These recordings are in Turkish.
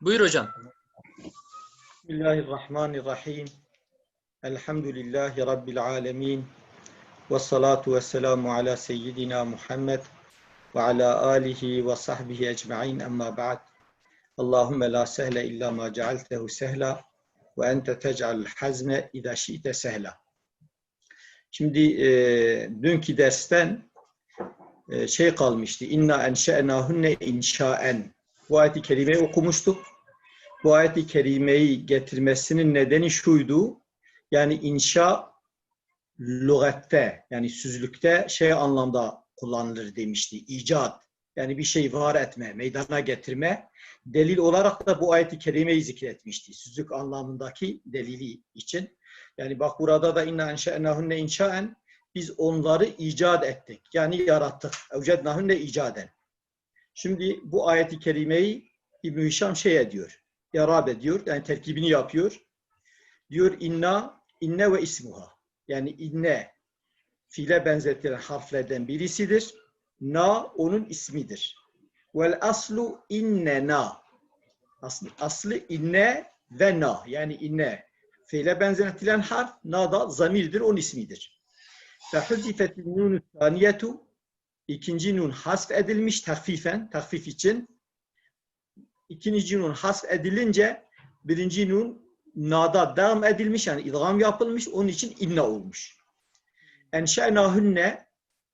Buyur hocam. Bismillahirrahmanirrahim. Elhamdülillahi Rabbil alemin. Ve salatu ve selamu ala seyyidina Muhammed ve ala alihi ve sahbihi ecma'in emma ba'd. Allahümme la sehle illa ma cealtehu sehla ve ente tec'al hazne idâ şi'te sehla. Şimdi e, dünkü dersten e, şey kalmıştı. İnna enşe'nâhunne inşaen. Bu ayeti kerimeyi okumuştuk bu ayeti kerimeyi getirmesinin nedeni şuydu. Yani inşa lügatte yani süzlükte şey anlamda kullanılır demişti. İcat yani bir şey var etme, meydana getirme. Delil olarak da bu ayeti kerimeyi zikretmişti. Süzlük anlamındaki delili için. Yani bak burada da inna enşe'nahunne inşaen biz onları icat ettik. Yani yarattık. Evcednahunne icaden. Şimdi bu ayeti kerimeyi İbn-i Hişam şey ediyor yarab ediyor. Yani terkibini yapıyor. Diyor inna, inne ve ismuha. Yani inne fiile benzetilen harflerden birisidir. Na onun ismidir. Vel aslu inne na. Aslı, aslı inne ve na. Yani inne fiile benzetilen harf na da zamirdir, onun ismidir. Fehuzifetin nunu saniyetu ikinci nun hasf edilmiş takfifen, takfif için ikinci nun hasf edilince birinci nun nada devam edilmiş yani idgam yapılmış onun için inne olmuş. Enşe'nahunne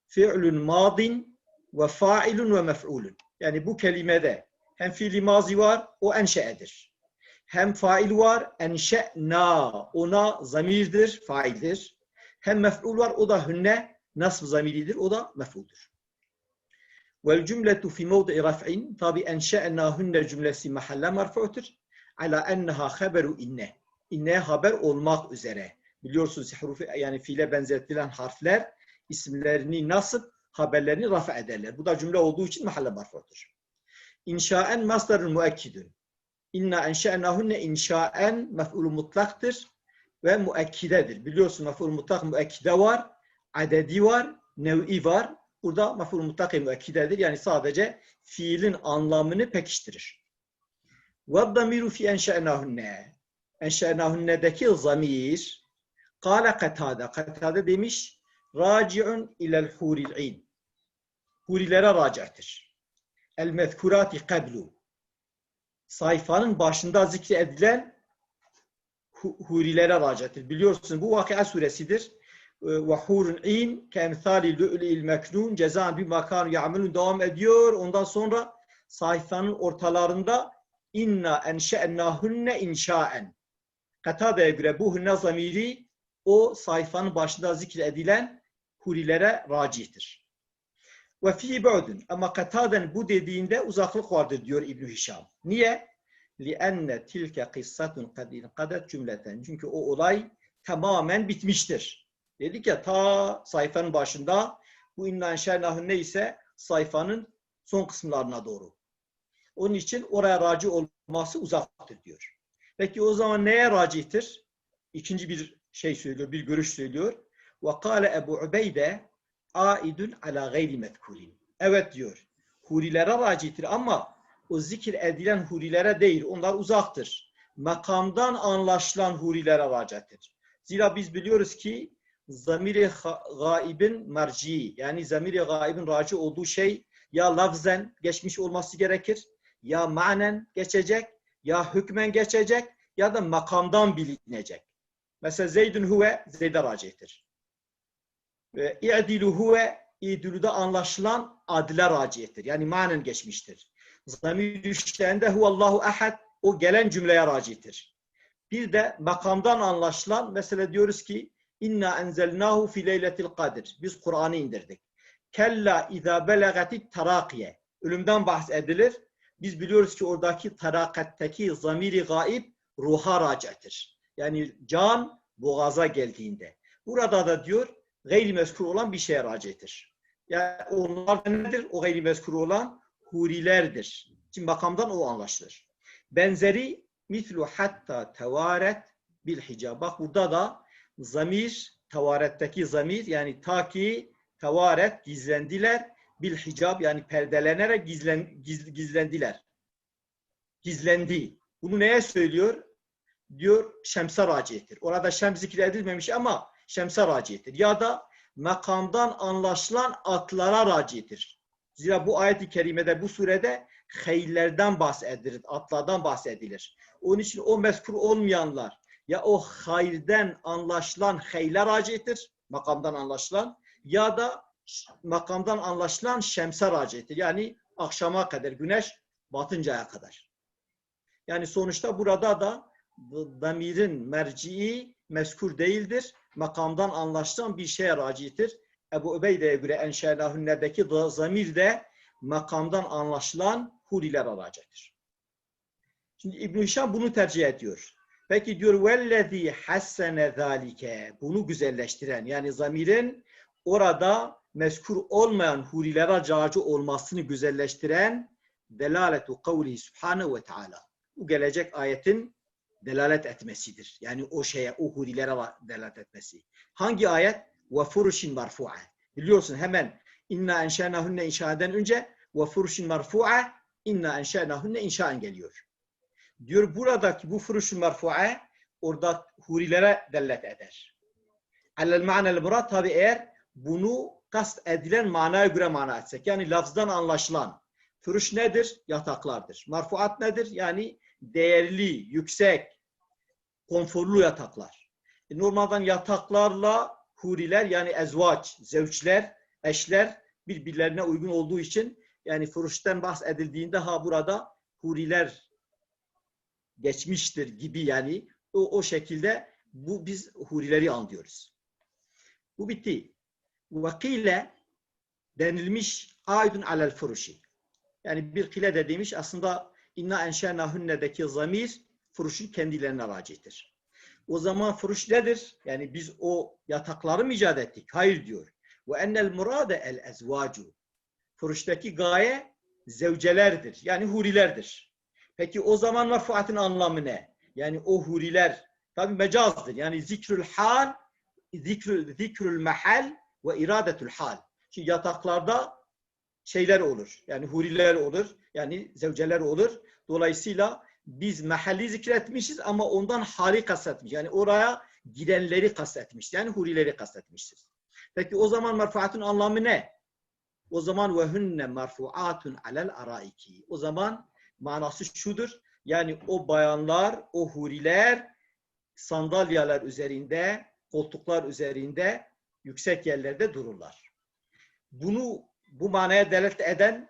fi'lun madin ve fa'ilun ve mef'ulun. Yani bu kelimede hem fiili mazi var o enşe'edir. Hem fail var enşe'na ona zamirdir, faildir. Hem mef'ul var o da hünne nasb zamiridir o da mef'uldur. Vel cümletu fi mevdi'i raf'in tabi enşe'nâhünne cümlesi mahalle marfu'tur. Ala enneha haberu inne. İnne haber olmak üzere. Biliyorsunuz hurufi yani fiile benzetilen harfler isimlerini nasıl haberlerini rafa ederler. Bu da cümle olduğu için mahalle marfu'tur. İnşaen masdarın müekkidün. İnna enşe'nâhünne inşaen mef'ulü mutlaktır ve müekkidedir. Biliyorsun mef'ul mutlak müekkide var, adedi var, nev'i var. Burada mef'ul mutlak müekkidedir. Yani sadece fiilin anlamını pekiştirir. وَالضَّمِيرُ فِي اَنْشَأْنَاهُنَّ Enşe'nâhunne'deki zamir Kale katade. Katade demiş raciun ilel huril'in. Hurilere raci'tir. El mezkurati kablu. Sayfanın başında zikredilen hurilere raci'tir. Biliyorsun bu Vakıa suresidir ve hurun in kemsali lu'li'il meknun cezan bir makan ya'melun devam ediyor. Ondan sonra sayfanın ortalarında inna enşe'nâhunne inşaen. Katade'ye göre bu hünne zamiri o sayfanın başında zikredilen hurilere racihtir. Ve fi bu'dun. Ama Katade'nin bu dediğinde uzaklık vardır diyor İbn Hişam. Niye? لِأَنَّ tilke kıssatun kadin kadet cümleten. Çünkü o olay tamamen bitmiştir. Dedik ya ta sayfanın başında bu innan şernahın neyse sayfanın son kısımlarına doğru. Onun için oraya raci olması uzaktır diyor. Peki o zaman neye racihtir? İkinci bir şey söylüyor, bir görüş söylüyor. Kâle Ebu Ubeyde aidun ala gayri mezkulin. Evet diyor. Hurilere racihtir ama o zikir edilen hurilere değil. Onlar uzaktır. Makamdan anlaşılan hurilere racihtir. Zira biz biliyoruz ki zamiri gaibin merci yani zamiri gaibin raci olduğu şey ya lafzen geçmiş olması gerekir ya manen geçecek ya hükmen geçecek ya da makamdan bilinecek. Mesela Zeydun huve Zeyd'e racihtir. Ve i'dilu huve i'dilu'da anlaşılan adile racihtir. Yani manen geçmiştir. Zamir düşlerinde huvallahu ahad o gelen cümleye racihtir. Bir de makamdan anlaşılan mesela diyoruz ki İnna enzelnahu fi leyletil kadir. Biz Kur'an'ı indirdik. Kella izâ belagatit tarakiye. Ölümden bahsedilir. Biz biliyoruz ki oradaki tarakattaki zamiri gaib ruha raci'tir. Yani can boğaza geldiğinde. Burada da diyor gayri mezkur olan bir şeye raci'tir. Yani onlar nedir? O gayri mezkur olan hurilerdir. Şimdi makamdan o anlaşılır. Benzeri mislu hatta tevaret bil hicab. Bak burada da zamir, tavaretteki zamir yani ta ki tavaret gizlendiler bil hicab yani perdelenerek gizlen, giz, gizlendiler. gizlendi. Bunu neye söylüyor? Diyor şemse raciyetir. Orada şems zikredilmemiş ama şemse raciyetir. Ya da makamdan anlaşılan atlara raciyetir. Zira bu ayet-i kerimede, bu surede hayırlerden bahsedilir, atlardan bahsedilir. Onun için o mezkur olmayanlar ya o hayırden anlaşılan hayırlar raciyetir, makamdan anlaşılan ya da makamdan anlaşılan şemse raciyetir. Yani akşama kadar, güneş batıncaya kadar. Yani sonuçta burada da damirin merci'i meskur değildir. Makamdan anlaşılan bir şeye racidir. Ebu Ubeyde'ye göre enşelahünnedeki zamir de makamdan anlaşılan huriler alacaktır. Şimdi İbn Hişam bunu tercih ediyor. Peki diyor vellezî hassene zâlike bunu güzelleştiren yani zamirin orada mezkur olmayan hurilere cacı olmasını güzelleştiren delaletu kavlihi subhanehu ve teala. Bu gelecek ayetin delalet etmesidir. Yani o şeye, o hurilere delalet etmesi. Hangi ayet? Ve furuşin marfu'a. Biliyorsun hemen inna enşânahunne inşaden önce ve furuşin marfu'a inna enşânahunne inşaen geliyor. Diyor buradaki bu furuşun marfu'a orada hurilere delalet eder. Alel ma'nel murad tabi eğer bunu kast edilen manaya göre mana etsek. Yani lafızdan anlaşılan. Furuş nedir? Yataklardır. Marfuat nedir? Yani değerli, yüksek, konforlu yataklar. E, normalden yataklarla huriler yani ezvaç, zevçler, eşler birbirlerine uygun olduğu için yani furuştan bahsedildiğinde ha burada huriler geçmiştir gibi yani o, o şekilde bu biz hurileri anlıyoruz. Bu bitti. Vakile denilmiş aydun alel furuşi. Yani bir kile de demiş aslında inna enşenahünnedeki zamir furuşun kendilerine racidir. O zaman furuş nedir? Yani biz o yatakları mı icat ettik? Hayır diyor. Ve ennel murade el ezvacu. Furuştaki gaye zevcelerdir. Yani hurilerdir. Peki o zaman marfuatın anlamı ne? Yani o huriler tabi mecazdır. Yani zikrül hal, zikrül, zikrül mahal ve iradetül hal. Şimdi yataklarda şeyler olur. Yani huriler olur. Yani zevceler olur. Dolayısıyla biz mahalli zikretmişiz ama ondan hali kastetmiş. Yani oraya gidenleri kastetmiş. Yani hurileri kastetmişiz. Peki o zaman marfuatun anlamı ne? O zaman ve hunne marfuatun alel araiki. O zaman manası şudur. Yani o bayanlar, o huriler sandalyalar üzerinde, koltuklar üzerinde yüksek yerlerde dururlar. Bunu bu manaya delalet eden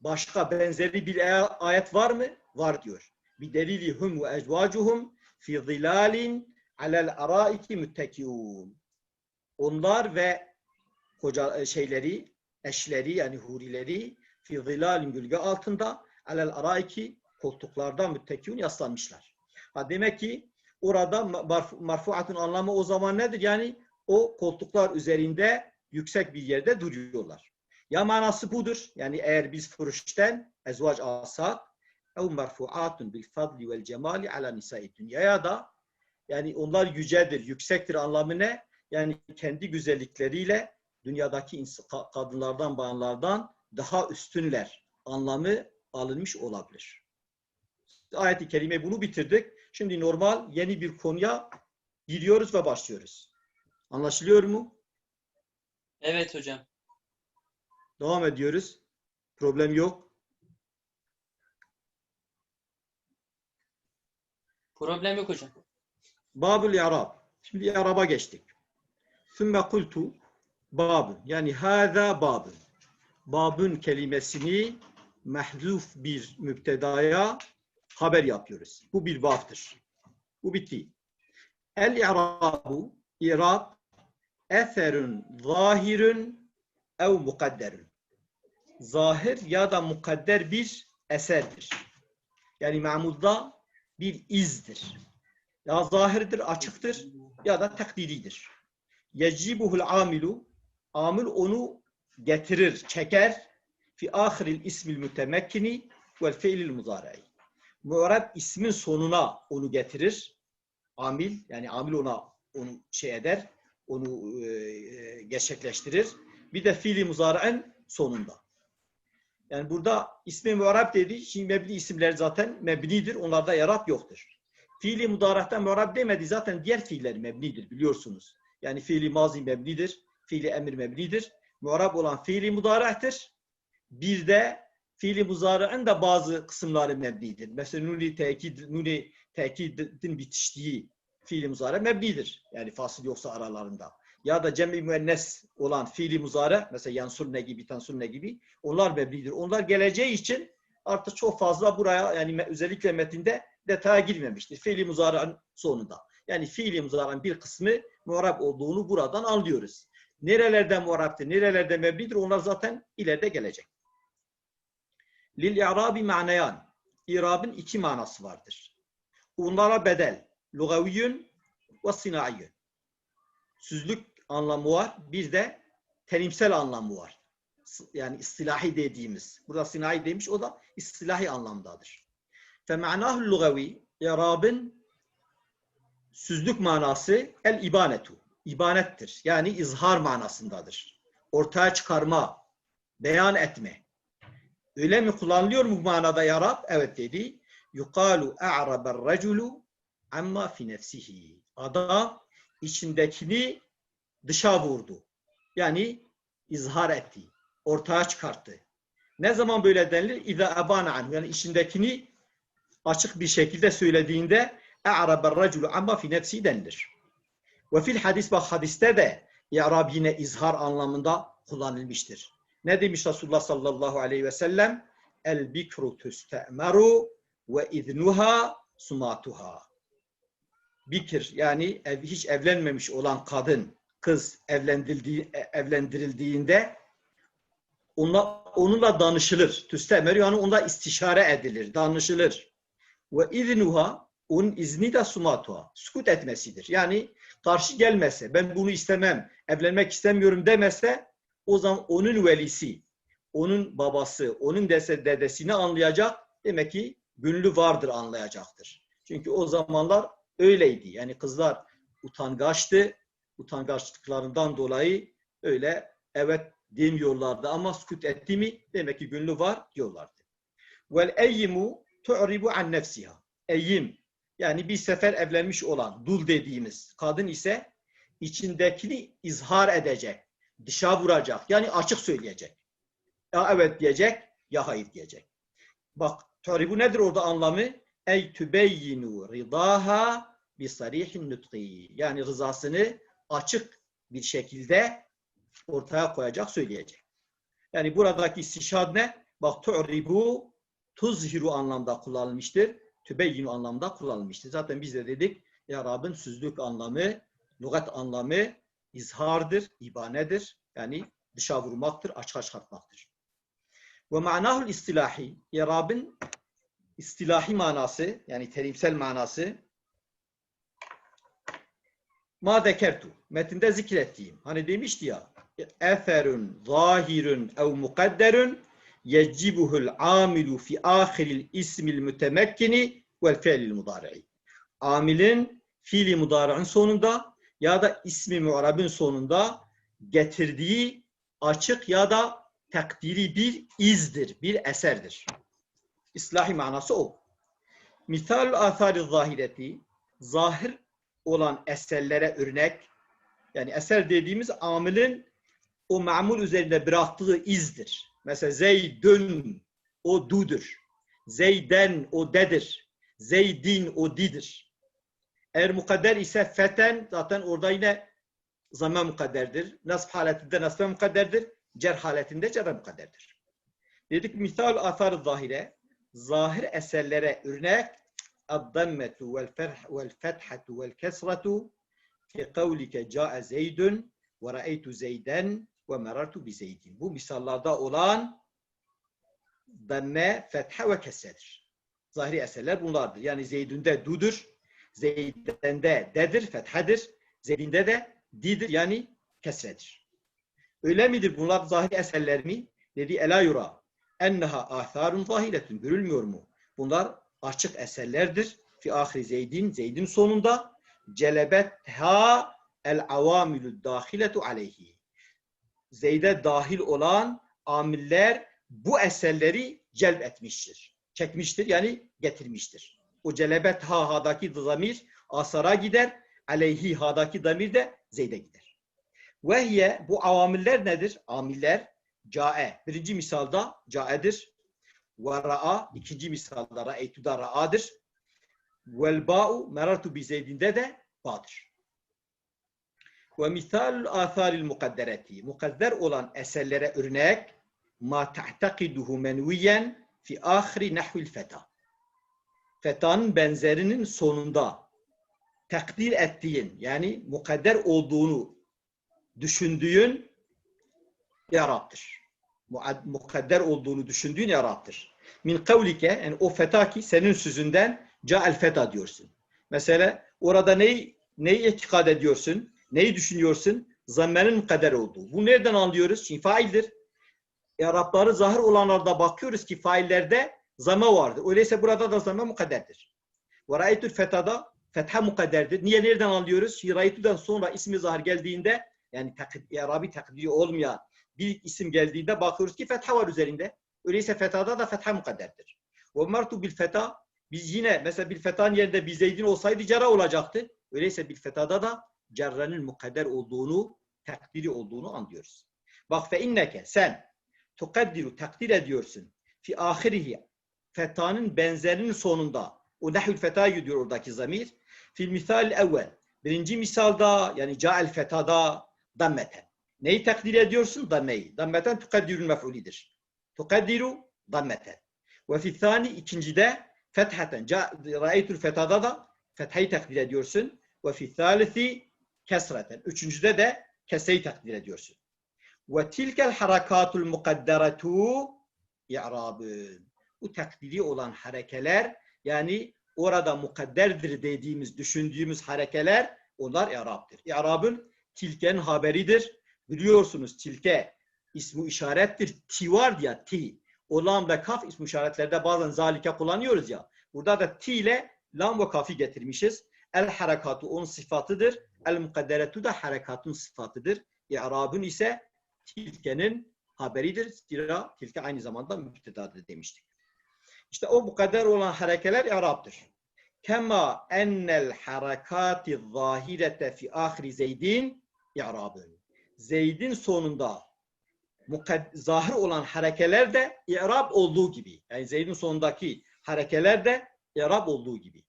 başka benzeri bir ayet var mı? Var diyor. Bir delili hum ve ecvacuhum fi zilalin alel araiki müttekiun. Onlar ve koca şeyleri, eşleri yani hurileri fi zilalin gölge altında alel araiki koltuklarda müttekiun yaslanmışlar. Ha demek ki orada marfu, marfuatın anlamı o zaman nedir? Yani o koltuklar üzerinde yüksek bir yerde duruyorlar. Ya manası budur. Yani eğer biz furuşten ezvac alsak ev merfuatun bil fadli vel cemali ala nisai dünya ya da yani onlar yücedir, yüksektir anlamı ne? Yani kendi güzellikleriyle dünyadaki kadınlardan, bayanlardan daha üstünler anlamı alınmış olabilir. Ayet-i kerime bunu bitirdik. Şimdi normal yeni bir konuya gidiyoruz ve başlıyoruz. Anlaşılıyor mu? Evet hocam. Devam ediyoruz. Problem yok. Problem yok hocam. Babul i'rab. Şimdi i'raba geçtik. Sümme kultu babun. Yani hâzâ babun. Babun kelimesini mahzuf bir müptedaya haber yapıyoruz. Bu bir babdır. Bu bitti. El i'rabu i'rab eserun zahirun ev mukadderun. Zahir ya da mukadder bir eserdir. Yani mamulda bir izdir. Ya zahirdir, açıktır ya da takdiridir. Yecibuhul amilu amil onu getirir, çeker fi ahiril ismil mütemekkini vel fiilil muzari'i. Mu'rab ismin sonuna onu getirir. Amil yani amil ona onu şey eder, onu e, gerçekleştirir. Bir de fiili muzari'in sonunda. Yani burada ismi muarab dedi. Şimdi mebni isimler zaten mebnidir. Onlarda yarab yoktur. Fiili mudarakta muarab demedi. Zaten diğer fiiller mebnidir biliyorsunuz. Yani fiili mazi mebnidir. Fiili emir mebnidir. Muarab olan fiili mudaraktır. Bir de fiili muzara'ın da bazı kısımları mebnidir. Mesela nuni tekid, nuni tekidin bitiştiği fiili muzara mebnidir. Yani fasıl yoksa aralarında. Ya da cem-i müennes olan fiili muzara mesela yansurne gibi, tansurne gibi onlar mebnidir. Onlar geleceği için artık çok fazla buraya yani özellikle metinde detaya girmemiştir. Fiili muzara'nın sonunda. Yani fiili muzara'nın bir kısmı muarab olduğunu buradan anlıyoruz. Nerelerde muarabdır, nerelerde mebnidir onlar zaten ileride gelecek. Lil i'rabi ma'nayan. İrabın iki manası vardır. Onlara bedel. Lugaviyyün ve sina'iyyün. Süzlük anlamı var. Bir de terimsel anlamı var. Yani istilahi dediğimiz. Burada sinayi demiş o da istilahi anlamdadır. Fema'nahu lugavi i'rabın süzlük manası el ibanetu. İbanettir. Yani izhar manasındadır. Ortaya çıkarma, beyan etme. Öyle mi kullanılıyor mu bu manada ya Rab? Evet dedi. Yukalu a'raber raculu amma fi nefsihi. Adam içindekini dışa vurdu. Yani izhar etti. Ortaya çıkarttı. Ne zaman böyle denilir? İza abana anhu. Yani içindekini açık bir şekilde söylediğinde a'raber raculu amma fi nefsi denilir. Ve fil hadis bak hadiste de i'rab yine izhar anlamında kullanılmıştır. Ne demiş Resulullah sallallahu aleyhi ve sellem? El bikru tüste'meru ve iznuha sumatuha. Bikir yani ev, hiç evlenmemiş olan kadın, kız evlendirildiği, e, evlendirildiğinde onunla, onunla danışılır. Tüste'meru yani onunla istişare edilir, danışılır. Ve iznuha onun izni de sumatuha. Sukut etmesidir. Yani karşı gelmese, ben bunu istemem, evlenmek istemiyorum demese o zaman onun velisi, onun babası, onun dese dedesini anlayacak. Demek ki gönlü vardır anlayacaktır. Çünkü o zamanlar öyleydi. Yani kızlar utangaçtı. Utangaçlıklarından dolayı öyle evet demiyorlardı ama sükut etti mi demek ki gönlü var diyorlardı. Vel eyyimu tu'ribu an nefsiha. Eyyim yani bir sefer evlenmiş olan dul dediğimiz kadın ise içindekini izhar edecek dışa vuracak. Yani açık söyleyecek. Ya evet diyecek ya hayır diyecek. Bak bu nedir orada anlamı? Ey tübeyyinu ridaha bi sarihin nutqi. Yani rızasını açık bir şekilde ortaya koyacak, söyleyecek. Yani buradaki istişhad ne? Bak tu'ribu tuzhiru anlamda kullanılmıştır. Tübeyyinu anlamda kullanılmıştır. Zaten biz de dedik ya Rab'ın süzlük anlamı, lügat anlamı izhardır, ibanedir. Yani dışa vurmaktır, açığa çıkartmaktır. Ve manahul istilahi, irabın istilahi manası, yani terimsel manası ma dekertu, metinde zikrettiğim. Hani demişti ya, eferun, zahirun ev mukadderun yecibuhul amilu fi ahiril ismil mütemekkini vel fiilil mudari'i. Amilin fiili mudari'in sonunda ya da ismi mu'rabın sonunda getirdiği açık ya da takdiri bir izdir, bir eserdir. İslahi manası o. Misal athari zahireti, zahir olan eserlere örnek, yani eser dediğimiz amilin o mamul üzerinde bıraktığı izdir. Mesela zeydün o dudur. Zeyden o dedir. Zeydin o didir. Eğer mukadder ise feten zaten orada yine zaman mukadderdir. Nasb haletinde nasb mukadderdir. Cer haletinde cer mukadderdir. Dedik misal athar zahire zahir eserlere örnek الضمة والفتح والفتحة والكسرة في قولك جاء زيد ورأيت زيدا ومررت بزيد. Bu misallarda olan damme, fetha ve kesredir. Zahiri eserler bunlardır. Yani Zeydün'de dudur, Zeyd'inde dedir, fethadır. Zeyd'inde de didir yani kesredir. Öyle midir bunlar zahiri eserler mi? Dedi ela yura. Enneha atharun zahiretun. Görülmüyor mu? Bunlar açık eserlerdir. Fi ahri Zeyd'in, Zeyd'in sonunda celebetha el avamilü dahiletu aleyhi. Zeyd'e dahil olan amiller bu eserleri celb etmiştir. Çekmiştir yani getirmiştir. O celebet ha ha'daki zamir asara gider. Aleyhi ha'daki zamir de zeyde gider. Vehye bu avamiller nedir? Amiller cae. Birinci misalda caedir. Ve ra'a. ikinci misalda ra'eytu'da ra'adır. Vel ba'u merartu bi zeydinde de ba'dır. Ve misal atharil mukaddereti. Mukadder olan eserlere örnek ma ta'takiduhu menviyen fi ahri nahvil feta. Fetanın benzerinin sonunda takdir ettiğin yani mukadder olduğunu düşündüğün yaraptır. Muad- Mukadder olduğunu düşündüğün yaraptır. Min kavlike yani o feta ki senin sözünden ca'el feta diyorsun. Mesela orada neyi, neyi itikad ediyorsun? Neyi düşünüyorsun? Zammenin mukadder olduğu. Bu nereden anlıyoruz? Çünkü faildir. Arapları zahir olanlarda bakıyoruz ki faillerde zamme vardır. Öyleyse burada da zamme mukadderdir. Ve ra'aytul fetada fetha mukadderdir. Niye nereden anlıyoruz? Ra'aytu'dan sonra ismi zahir geldiğinde yani takd Arabi takdiri olmayan bir isim geldiğinde bakıyoruz ki fetha var üzerinde. Öyleyse fetada da fetha mukadderdir. Ve martu bil feta biz yine mesela bil fetan yerinde bir zeydin olsaydı cara olacaktı. Öyleyse bil fetada da cerrenin mukadder olduğunu, takdiri olduğunu anlıyoruz. Bak fe inneke sen tukaddiru takdir ediyorsun fi ahirihi fetanın benzerinin sonunda o nehül feta gidiyor oradaki zamir fil misal evvel birinci misalda yani ca'el fetada dammeten. Neyi takdir ediyorsun? Dammeyi. Dammeten tukaddirun mef'ulidir. Tukaddiru dammeten. Ve fi thani ikincide fethaten ra'eytul fetada da fethayı takdir ediyorsun. Ve fi thalisi kesreten. Üçüncüde de kesreyi takdir ediyorsun. Ve tilkel harakatul mukadderetu i'rabın. Bu takdiri olan harekeler yani orada mukadderdir dediğimiz, düşündüğümüz harekeler onlar i'rabdır. İ'rabın tilkenin haberidir. Biliyorsunuz tilke ismu işarettir. Ti var ya ti. O lam ve kaf ismu işaretlerde bazen zalike kullanıyoruz ya. Burada da ti ile lam ve kafi getirmişiz. El harekatu onun sıfatıdır. El mukadderetu da harekatun sıfatıdır. İ'rabın ise tilkenin haberidir. Zira tilke aynı zamanda müptedadır demiştik. İşte o bu kadar olan harekeler i'rabdır. Kema ennel harekati zahirete fi ahri zeydin i'rabın. Zeydin sonunda zahir olan harekeler de i'rab olduğu gibi. Yani Zeyd'in sonundaki harekeler de i'rab olduğu gibi.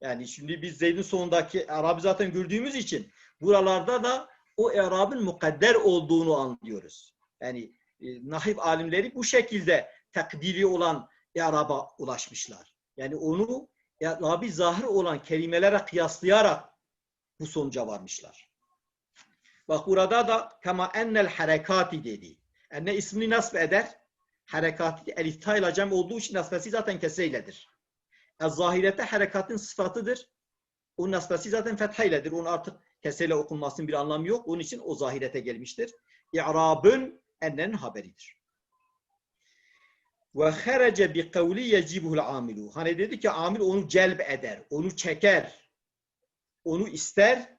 Yani şimdi biz Zeyd'in sonundaki i'rabı zaten gördüğümüz için buralarda da o i'rabın mukadder olduğunu anlıyoruz. Yani e, nahif alimleri bu şekilde takdiri olan i'raba ulaşmışlar. Yani onu i'rabı zahir olan kelimelere kıyaslayarak bu sonuca varmışlar. Bak burada da kama ennel harekati dedi. Enne ismini nasb eder. Harekati elif ta ile cem olduğu için nasbesi zaten kesreyledir. Ez-zahirete harekatın sıfatıdır. O nasbesi zaten fethayledir. Onun artık keseyle okunmasının bir anlamı yok. Onun için o zahirete gelmiştir. İ'rabın ennenin haberidir. Ve herece bi kavli yecibuhul amilu. Hani dedi ki amil onu celb eder, onu çeker, onu ister.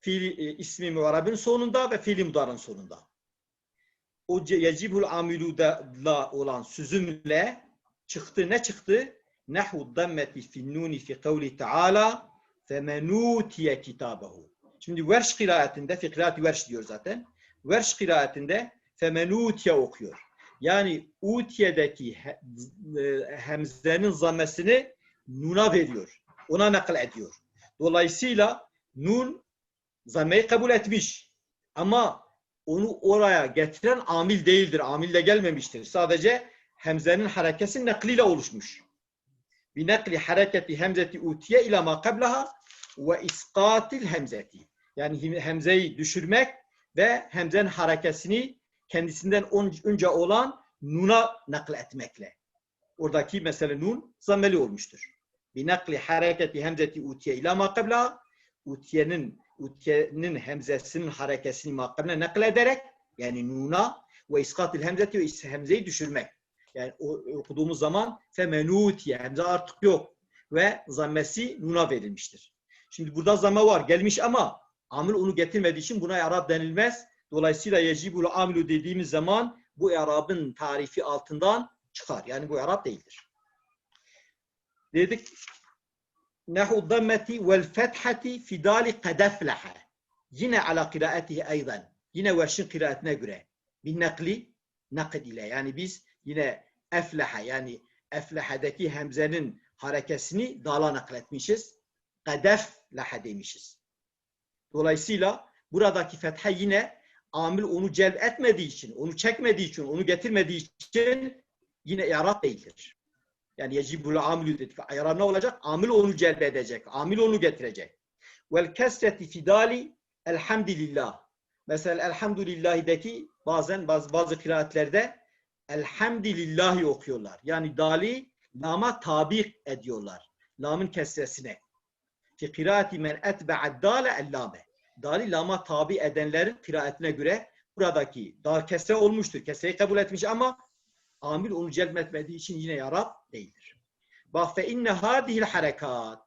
Fiil, e, ismi muarabın sonunda ve fiil mudarın sonunda. O yecibul amilu da la olan sözümle çıktı. Ne çıktı? Nehu dammeti fin nuni fi kavli taala femenutiye kitabehu. Şimdi verş kıraatinde, fi kıraati verş diyor zaten. Verş kıraatinde femenutiye okuyor. Yani utiyedeki he- e, hemzenin zammesini nuna veriyor. Ona nakl ediyor. Dolayısıyla nun zammeyi kabul etmiş. Ama onu oraya getiren amil değildir. Amil de gelmemiştir. Sadece hemzenin harekesi nakliyle oluşmuş. Bi nakli hareketi hemzeti utiye ila ma qablaha ve iskatil hemzeti. Yani hemzeyi düşürmek ve hemzenin harekesini kendisinden önce olan nuna nakl etmekle. Oradaki mesele nun zammeli olmuştur. Bi nakli hareketi hemzeti utiye ila ma qablaha utiyenin utiyenin hemzesinin harekesini makabine naklederek yani nuna ve iskatil hemzeti ve hemzeyi düşürmek. Yani okuduğumuz zaman femenutiye hemze artık yok ve zammesi nuna verilmiştir. Şimdi burada zamme var gelmiş ama amil onu getirmediği için buna Arap denilmez. Dolayısıyla yecibul amilu dediğimiz zaman bu i'rabın tarifi altından çıkar. Yani bu i'rab değildir. Dedik nehu dammeti vel fethati fidali kadefleha. Yine ala kiraatihi aydan. Yine verşin kiraatine göre. Bir nakli nakid ile. Yani biz yine efleha yani eflehadaki hemzenin harekesini dala nakletmişiz. Kadefleha demişiz. Dolayısıyla buradaki fetha yine amil onu celb etmediği için, onu çekmediği için, onu getirmediği için yine i'rab değildir. Yani yecibul amilü dedik. İ'rab ne olacak? Amil onu celb edecek. Amil onu getirecek. Vel kesreti fidali elhamdülillah. Mesela elhamdülillah'deki bazen bazı, bazı kıraatlerde elhamdülillahi okuyorlar. Yani dali lama tabi ediyorlar. Lamın kesresine. Fi kıraati men etbe'ad dale ellame. Dali lama tabi edenlerin kıraatine göre buradaki dal kesre olmuştur. Kesreyi kabul etmiş ama amil onu celmetmediği için yine yarab değildir. Bak fe inne hadihil harekat.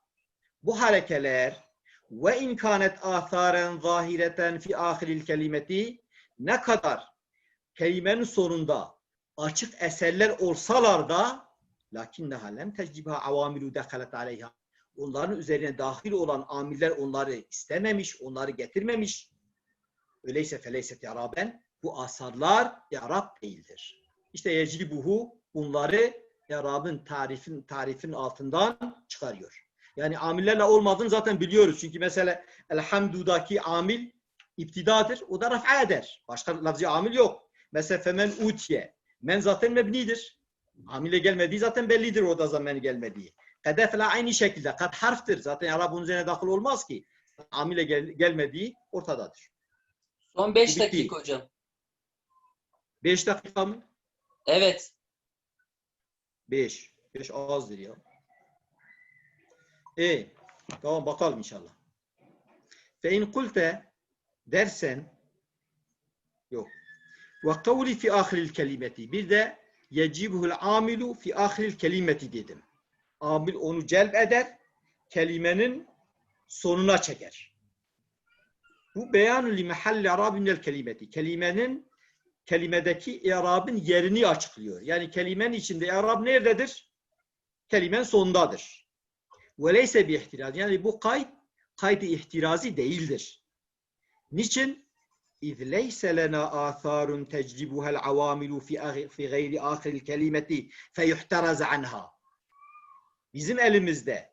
Bu harekeler ve in kanet atharen zahireten fi ahiril kelimeti ne kadar kelimenin sonunda açık eserler olsalar da lakinneha lem tecibha avamilu dekalet aleyha onların üzerine dahil olan amiller onları istememiş, onları getirmemiş. Öyleyse feleyset yaraben bu asarlar yarab değildir. İşte yecibuhu bunları yarabın tarifin tarifin altından çıkarıyor. Yani amillerle olmadığını zaten biliyoruz. Çünkü mesela elhamdudaki amil iptidadır. O da raf'a eder. Başka lafzı amil yok. Mesela femen utiye. Men zaten mebnidir. Amile gelmediği zaten bellidir o da zaman gelmediği. Kadefle aynı şekilde. Kat harftir. Zaten Arap bunun üzerine dahil olmaz ki. Amile gel- gelmediği ortadadır. Son 5 Bitti. dakika hocam. 5 dakika mı? Evet. 5. 5 azdır ya. E, tamam bakalım inşallah. Fe in kulte dersen yok. Ve kavli fi ahiril kelimeti. Bir de yecibuhul amilu fi ahiril kelimeti dedim. Amil onu celb eder, kelimenin sonuna çeker. Bu beyanü li mehalli arabinel kelimeti. Kelimenin kelimedeki i'rabın yerini açıklıyor. Yani kelimenin içinde i'rab nerededir? Kelimenin sonundadır. Ve leyse bir ihtiraz. Yani bu kayıt kaydı ihtirazi değildir. Niçin? Lena atharun teclibuhel avamilu fi aghi- fi gayri ahiril kelimeti feyuhtaraz anha. Bizim elimizde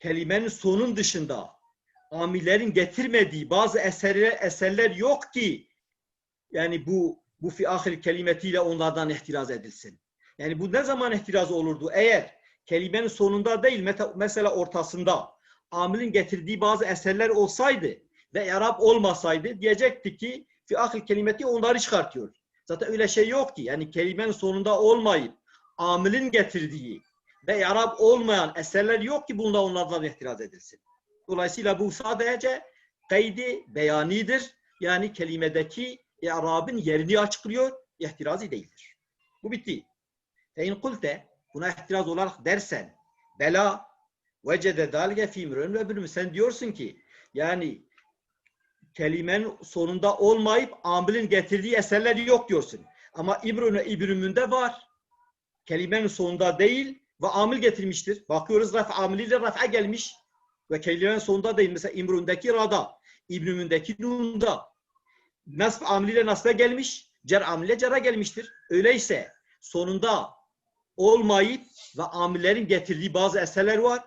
kelimenin sonun dışında amillerin getirmediği bazı eserler, eserler yok ki yani bu bu fi ahir kelimetiyle onlardan ihtiraz edilsin. Yani bu ne zaman ihtiraz olurdu? Eğer kelimenin sonunda değil mesela ortasında amilin getirdiği bazı eserler olsaydı ve Arap olmasaydı diyecekti ki fi ahir kelimeti onları çıkartıyor. Zaten öyle şey yok ki. Yani kelimenin sonunda olmayıp amilin getirdiği ve Arap olmayan eserler yok ki bunda onlardan ihtiraz edilsin. Dolayısıyla bu sadece kaydi beyanidir. Yani kelimedeki i'rabın yerini açıklıyor, ihtirazi değildir. Bu bitti. Fe in kulte buna ihtiraz olarak dersen bela vecede dalge fimrün ve bölümü sen diyorsun ki yani kelimenin sonunda olmayıp amilin getirdiği eserler yok diyorsun. Ama İbrün ve var. Kelimenin sonunda değil ve amil getirmiştir. Bakıyoruz raf amiliyle raf'a gelmiş ve kelimenin sonunda değil. Mesela İmrün'deki rada, İbrümündeki nunda. Nasf amiliyle nasfa gelmiş, cer amiliyle cara gelmiştir. Öyleyse sonunda olmayıp ve amillerin getirdiği bazı eserler var.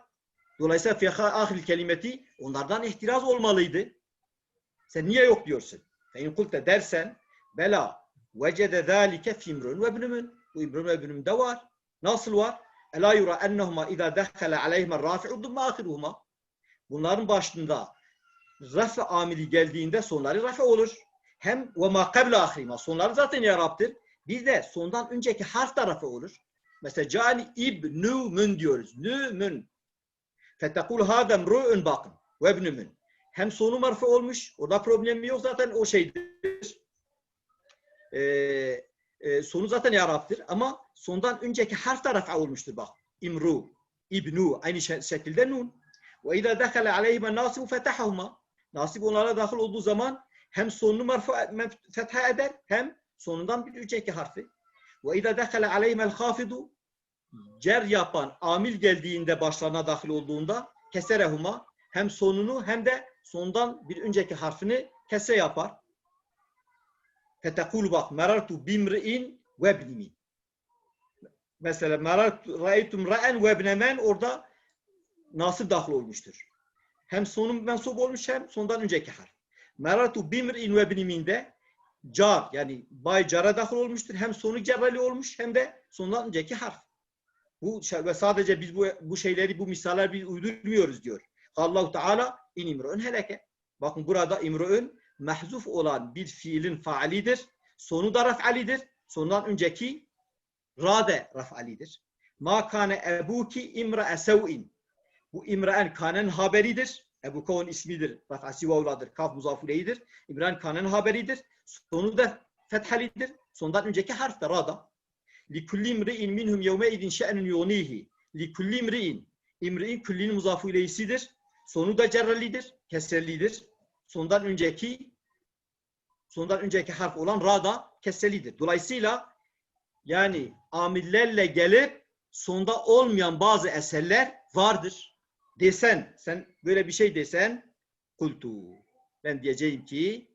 Dolayısıyla fiyaka ahil kelimeti onlardan ihtiraz olmalıydı. Sen niye yok diyorsun? Fe kulte dersen bela vecede zâlike fimrun ve ibnümün. Bu İbrun ve ibnümde var. Nasıl var? Ela yura ennehuma idâ dekhale aleyhime rafi'u dumme ahiruhuma. Bunların başında rafe amili geldiğinde sonları rafe olur. Hem ve ma kable ahirima. Sonları zaten yaraptır. Bir de sondan önceki harf tarafı olur. Mesela cani ibnümün diyoruz. Nümün. Fetekul hâdem ru'un bakın. Ve ibnümün. Hem sonu marfu olmuş. Orada problem yok zaten o şeydir. Ee, e, sonu zaten yaraptır. Ama sondan önceki harf tarafa olmuştur bak. İmru, ibnu. Aynı şe- şekilde nun. Ve izâ dekale aleyhime nasibu fetahahuma. Nasip onlara dahil olduğu zaman hem sonunu marfu fetha eder hem sonundan bir önceki harfi. Ve izâ dekhala aleyhimel hafidu cer yapan amil geldiğinde başlarına dahil olduğunda keserehuma hem sonunu hem de sondan bir önceki harfini kese yapar. Fetekul bak merartu bimri'in ve ibnimin. Mesela merartu ra'aytum ra'en ve ibnemen orada nasıl dahil olmuştur. Hem sonun mensup olmuş hem sondan önceki harf. Merartu bimri'in ve ibnimin de car yani bay cara dahil olmuştur. Hem sonu cerrali olmuş hem de sondan önceki harf. Bu ve sadece biz bu, bu şeyleri, bu misaller biz uydurmuyoruz diyor. Allahu Teala in imru'un heleke. Bakın burada imru'un mahzuf olan bir fiilin faalidir. Sonu da raf'alidir. Sondan önceki rade raf'alidir. Ma kane ebuki imra'e sev'in. Bu imra'en kanen haberidir. Ebu Kovun ismidir. Raf'asi vavladır. Kaf muzafuleydir. İmran kanen haberidir. Sonu da fethalidir. Sondan önceki harf de rada. لِكُلِّ اِمْرِئٍ مِنْهُمْ يَوْمَئِذٍ شَأْنٌ يُغْنِيهِ لِكُلِّ اِمْرِئٍ İmri'in küllinin muzafu ileysidir. Sonu da cerrelidir, keserlidir. Sondan önceki sondan önceki harf olan ra da kesrelidir. Dolayısıyla yani amillerle gelip sonda olmayan bazı eserler vardır. Desen, sen böyle bir şey desen kultu. Ben diyeceğim ki